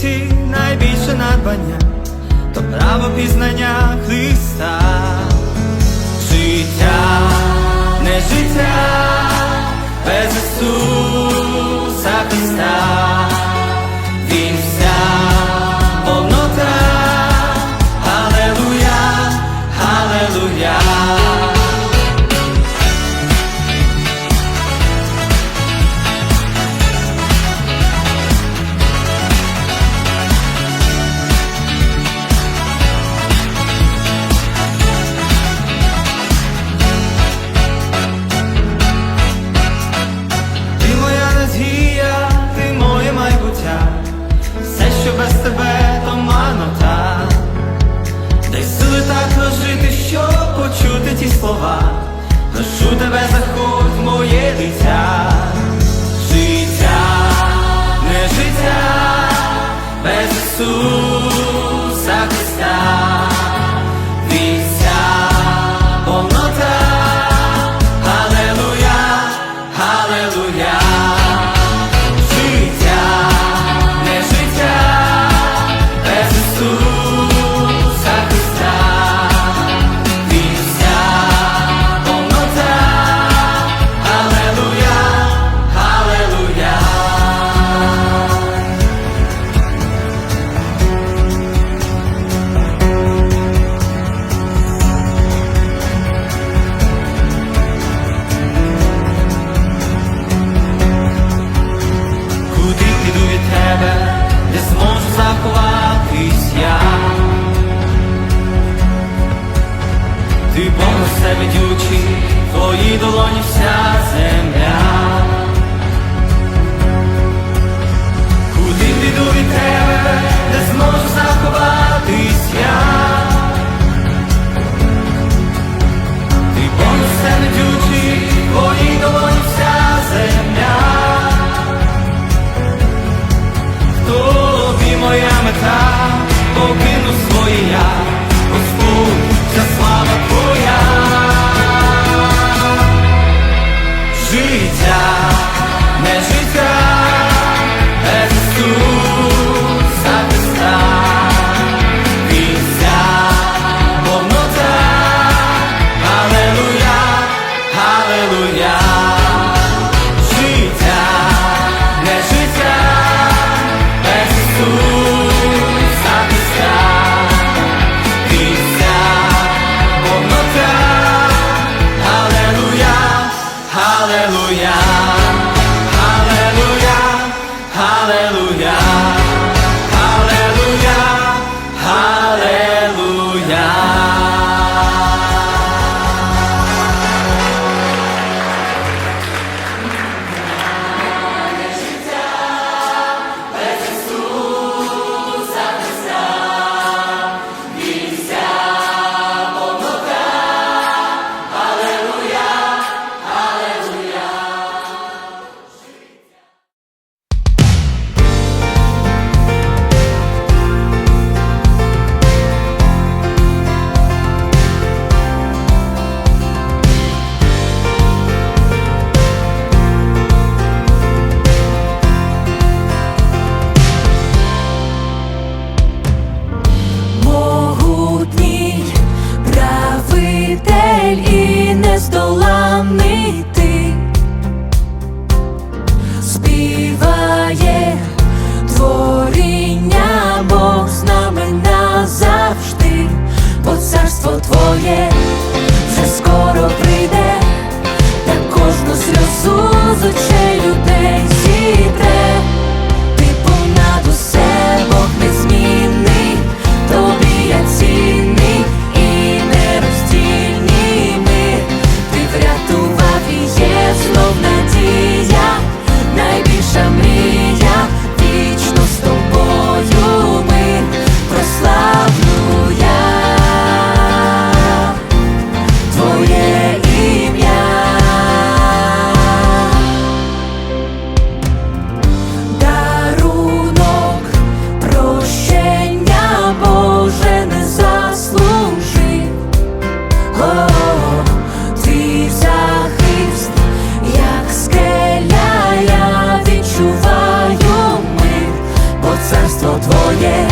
світі найбільше надбання, то право пізнання Христос. тебе, не зможу заховатись я ти Бог все ведючий, в твоїй долоні вся земля. Куди піду від тебе, не зможу заховатись я ти Бог все ведючий Hallelujah. Коханий ти співає творіння Бог з нами назавжди, бо царство твоє. твоє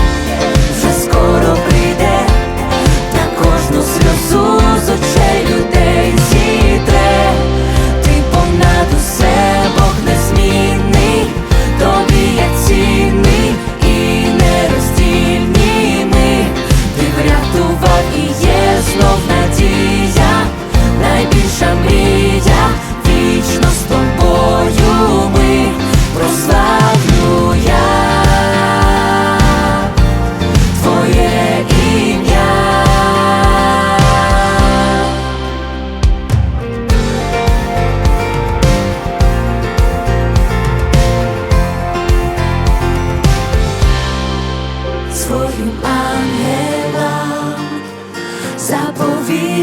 вже скоро.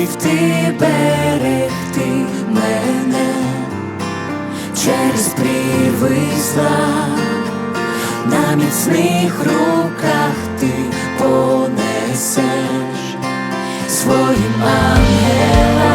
Заповів ти берегти мене через привисла на міцних руках ти понесеш своїм ангелам,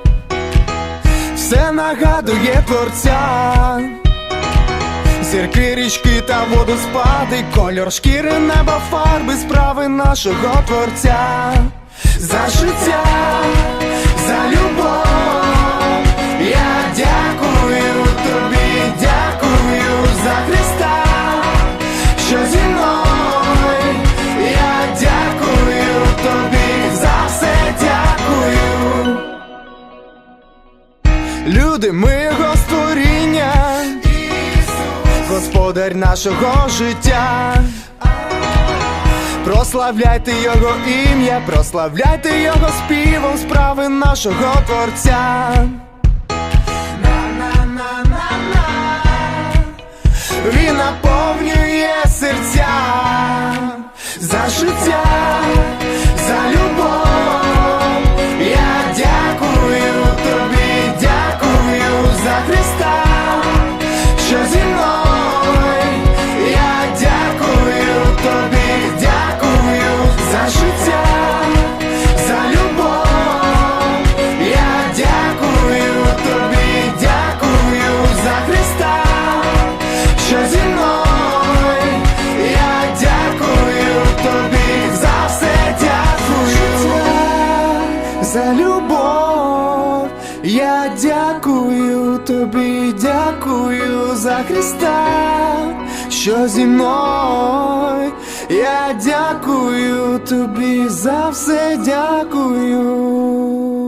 все нагадує творця. Зірки, річки та водоспади, кольор шкіри, неба, фарби, справи нашого творця. За життя, Люди, ми його створіння, Господар нашого життя. Прославляйте його ім'я, прославляйте його співом справи нашого творця. Він наповнює серця за життя, за любов. За любов. Я дякую тобі, дякую за Христа, що зі мною. Я дякую тобі за все дякую.